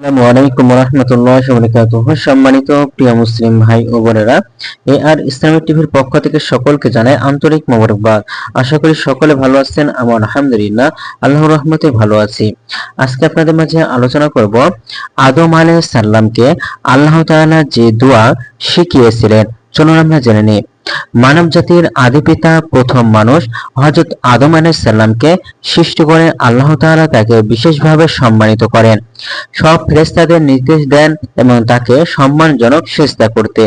আসসালামু আলাইকুম রহমতুল্লাহ বরকাতুহ সম্মানিত প্রিয় মুসলিম ভাই ও বোনেরা, এ আর ইসলামিক টিভির পক্ষ থেকে সকলকে জানাই আন্তরিক মোবারকবাদ। আশা করি সকলে ভালো আছেন আমার আলহামদুলিল্লাহ আল্লাহ রহমতে ভালো আছি। আজকে আপনাদের মাঝে আলোচনা করব আদম আলাইহিস সালামকে আল্লাহ তাআলা যে দোয়া শিখিয়েছিলেন। চলুন আমরা জেনে নিই। মানব জাতির আদি পিতা প্রথম মানুষ হযরত আদম সালামকে সৃষ্টি করে আল্লাহ তাআলা তাকে বিশেষভাবে সম্মানিত করেন। সব ফেরেশতাদের নির্দেশ দেন এবং তাকে সম্মানজনক সেস্তা করতে।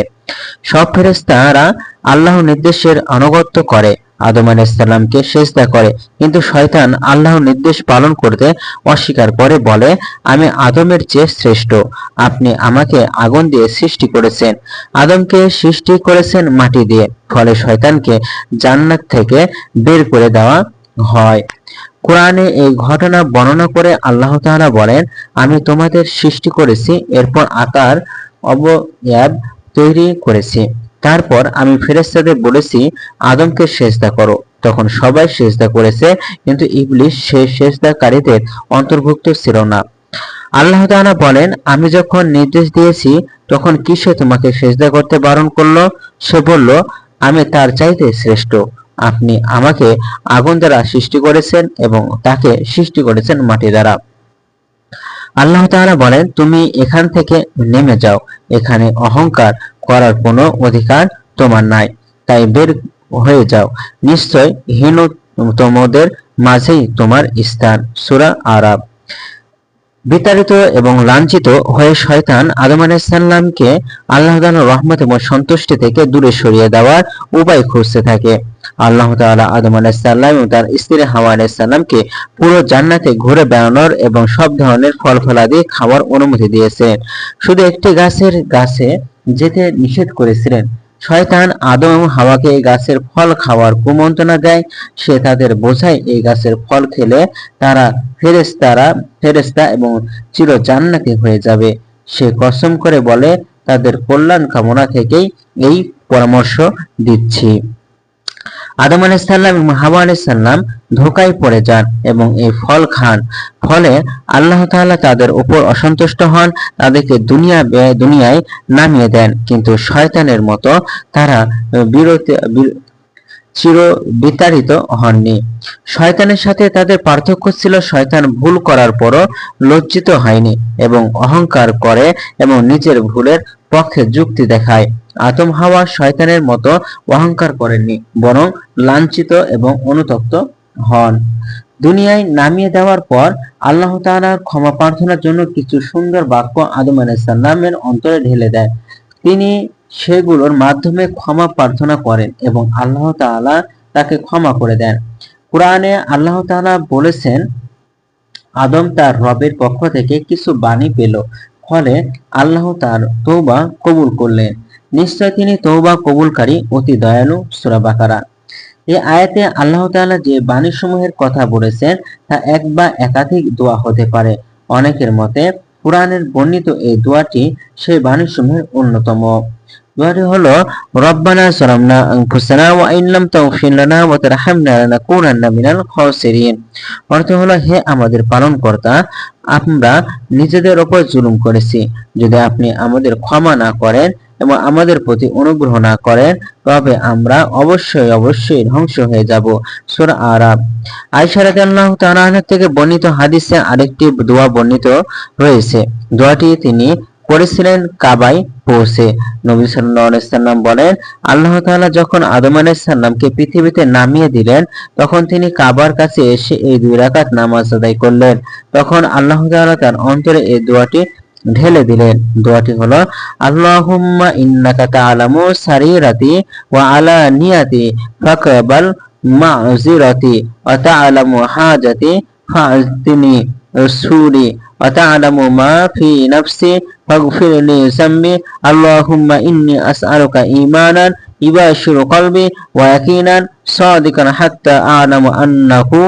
সব ফেরেশতারা আল্লাহ নির্দেশের আনুগত্য করে। আদম আলাইহিসসালামকে সেজদা করে। কিন্তু শয়তান আল্লাহর নির্দেশ পালন করতে অস্বীকার করে, বলে, আমি আদমের চেয়ে শ্রেষ্ঠ। আপনি আমাকে আগুন দিয়ে সৃষ্টি করেছেন। আদমকে সৃষ্টি করেছেন মাটি দিয়ে। ফলে শয়তানকে জান্নাত থেকে বের করে দেওয়া হয়। কোরআনে এই ঘটনা বর্ণনা করে আল্লাহ তাআলা বলেন, আমি তোমাদের সৃষ্টি করেছি, এরপর আকার অবয়ব তৈরি করেছি। তারপর আমি ফেরেশতাদের বলেছি, আদমকে সেজদা করো। তখন সবাই সেজদা করেছে, কিন্তু ইবলিস সে সেজদাকারীদের অন্তর্ভুক্ত ছিল না। আল্লাহ তাআলা বলেন, আমি যখন নির্দেশ দিয়েছি, তখন কিসে তোমাকে সেজদা করতে বারণ করল? সে বলল, আমি তার চাইতে শ্রেষ্ঠ। আপনি আমাকে আগুন দ্বারা সৃষ্টি করেছেন এবং তাকে সৃষ্টি করেছেন মাটি দ্বারা। আল্লাহ তাআলা বলেন, তুমি এখান থেকে নেমে যাও। এখানে অহংকার করার কোনো অধিকার তোমার নাই। তাই বের হয়ে যাও। নিশ্চয় হীনতমদের মাঝেই তোমার স্থান। সূরা আরাব বিতাড়িত এবং লাঞ্ছিত হয়ে শয়তান আদম আলাইসাল্লামকে আল্লাহ রহমত এবং সন্তুষ্টি থেকে দূরে সরিয়ে দেওয়ার উপায় খুঁজতে থাকে। আল্লাহ তাআলা আদম আলাইসাল্লাম এবং তার স্ত্রী হাওয়া আলাইসাল্লামকে পুরো জান্নাতে ঘুরে বেড়ানোর এবং সব ধরনের ফল ফলাদি খাওয়ার অনুমতি দিয়েছেন। শুধু একটি গাছের গাছে যেতে নিষেধ করেছিলেন, শয়তান আদম এবং হাওয়াকে এই গাছের ফল খাওয়ার কুমন্ত্রণা দেয়। সে তাদের বোঝায় এই গাছের ফল খেলে তারা ফেরেশতারা, ফেরেশতা এবং চির জান্নাতি হয়ে যাবে। সে কসম করে বলে, তাদের কল্যাণ কামনা থেকেই এই পরামর্শ দিচ্ছি। আদম আলাইসাল্লাম এবং হাওয়া আলাইসাল্লাম ধোকায় পড়ে যান এবং এই ফল খান। ফলে আল্লাহ তাআলা তাদের উপর অসন্তুষ্ট হন, তাদেরকে দুনিয়া দুনিয়ায় নামিয়ে দেন। কিন্তু শয়তানের মতো তারা বিরতি চির বিতাড়িত হননি। শয়তানের সাথে তাদের পার্থক্য ছিল শয়তান ভুল করার পরও লজ্জিত হয়নি এবং অহংকার করে এবং নিজের ভুলের পক্ষে যুক্তি দেখায়। আদম হাওয়া শয়তানের মতো অহংকার করেননি, বরং লাঞ্ছিত এবং অনুতপ্ত হন। দুনিয়ায় নামিয়ে দেওয়ার পর আল্লাহ তাআলার ক্ষমা প্রার্থনার জন্য কিছু সুন্দর বাক্য আদম আলাইসাল্লামের অন্তরে ঢেলে দেয় তিনি সেগুলোর মাধ্যমে ক্ষমা প্রার্থনা করেন এবং আল্লাহ তাআলা তাকে ক্ষমা করে দেন। কোরআনে আল্লাহ তাআলা বলেছেন, আদম তার রবের পক্ষ থেকে কিছু বাণী পেল, ফলে আল্লাহ তার তৌবা কবুল করলেন। নিশ্চয় তিনি তৌবা কবুলকারী, অতি দয়ালু, সুরাবাকারা। এই আয়াতে আল্লাহ তাআলা যে বাণীসমূহের কথা বলেছেন, তা এক বা একাধিক দোয়া হতে পারে। অনেকের মতে, কোরআনের বর্ণিত এই দোয়াটি সেই বাণীসমূহের অন্যতম। দোয়াটি হলো রব্বানা সালামনা আনফুসানা ওয়া ইন লাম তাগফির লানা ওয়া তারহামনা লানাকুনান্না মিনাল খাসিরিন অর্থ হলো, হে আমাদের পালনকর্তা, আমরা নিজেদের ওপর জুলুম করেছি। যদি আপনি আমাদের ক্ষমা না করেন এবং আমাদের প্রতি অনুগ্রহ না করেন, তবে আমরা অবশ্যই অবশ্যই ধ্বংস হয়ে যাব। সূরা আরাব আয়েশা রাদিয়াল্লাহু তাআলা থেকে বর্ণিত হাদিসে আরেকটি দোয়া বর্ণিত রয়েছে দোয়াটি তিনি করেছিলেন কাবায় পৌঁছে। নবী সাল্লাম বলেন, আল্লাহ তাআলা যখন আদম আলাইহিস সালামকে পৃথিবীতে নামিয়ে দিলেন, তখন তিনি কাবার কাছে এসে এই দুই রাকাত নামাজ আদায় করলেন। তখন আল্লাহ তাআলা তার অন্তরে এই দোয়াটি ঢেলে দিলেন। দোয়াটি হলো, আল্লাহুম্মা ইন্নাকা তাআলামু সারিরাতি ওয়া আলানিয়াতি ফাকবাল মা'জিরাতি ওয়া তা'লামু হাজাতি ফা'তিনি সুরি ফি নাফসি ফাগফির লি যামবি আল্লাহুম্মা ইন্নী আসআলুকা ঈমানান ইবাশিরু কলবি ওয়া ইয়াকিনান সাদিকান হাত্তা আ'লামু আন্নাহু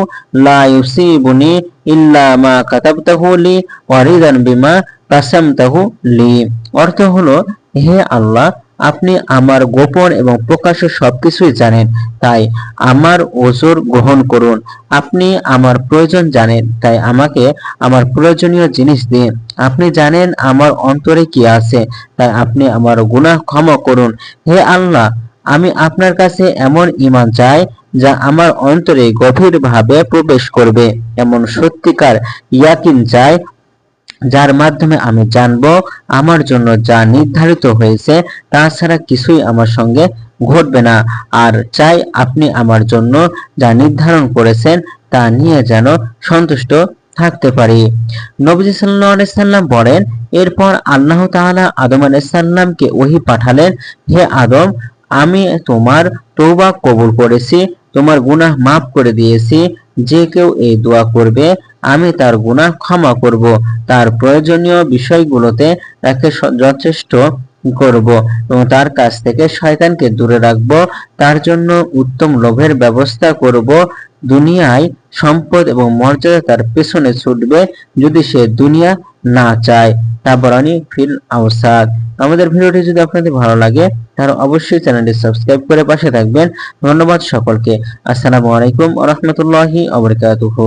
লা ইউসিবুনি ইল্লা মা কাতাবতাহু লি ওয়া রিদান বিমা কাসামতাহু লি অর্থ হলো, হে আল্লাহ আপনি আমার গোপন এবং প্রকাশ্য সবকিছুই জানেন, তাই আমার ওজোর গ্রহণ করুন। আপনি আমার প্রয়োজন জানেন, তাই আমাকে আমার প্রয়োজনীয় জিনিস দিন। আপনি জানেন আমার অন্তরে কি আছে, তাই আপনি আমার গুনাহ ক্ষমা করুন। হে আল্লাহ, আমি আপনার কাছে এমন ঈমান চাই, যা আমার অন্তরে গভীরভাবে প্রবেশ করবে। এমন সত্যিকার ইয়াকিন চাই যার মাধ্যমে আমি জানব আমার জন্য যা নির্ধারিত হয়েছে, তাছাড়া কিছুই আমার সঙ্গে ঘটবে না। আর চাই আপনি আমার জন্য যা নির্ধারণ করেছেন, তা নিয়ে যেন সন্তুষ্ট থাকতে পারি। নবজি আলাইহি সাল্লাম বলেন, এরপর আল্লাহ তাআলা আদম আলাইহিস সালামকে ওহী পাঠালেন, হে আদম, আমি তোমার তওবা কবুল করেছি, তোমার গুনাহ মাফ করে দিয়েছি, যে কেউ এই দোয়া করবে আমি তার গুনাহ ক্ষমা করব, তার প্রয়োজনীয় বিষয়গুলোতে তাকে যথেষ্ট করব এবং তার কাছ থেকে শয়তানকে দূরে রাখব, তার জন্য উত্তম লোভের ব্যবস্থা করব। দুনিয়ায় সম্পদ এবং মর্যাদা তার পেছনে ছুটবে, যদি সে দুনিয়া না চায়। তাবরানি ফিল আওসাদ। আমাদের ভিডিওটি যদি আপনাদের ভালো লাগে, তাহলে অবশ্যই চ্যানেলটি সাবস্ক্রাইব করে পাশে থাকবেন। ধন্যবাদ সকলকে। আসসালামু আলাইকুম ওয়া রাহমাতুল্লাহি ওয়া বারাকাতুহু।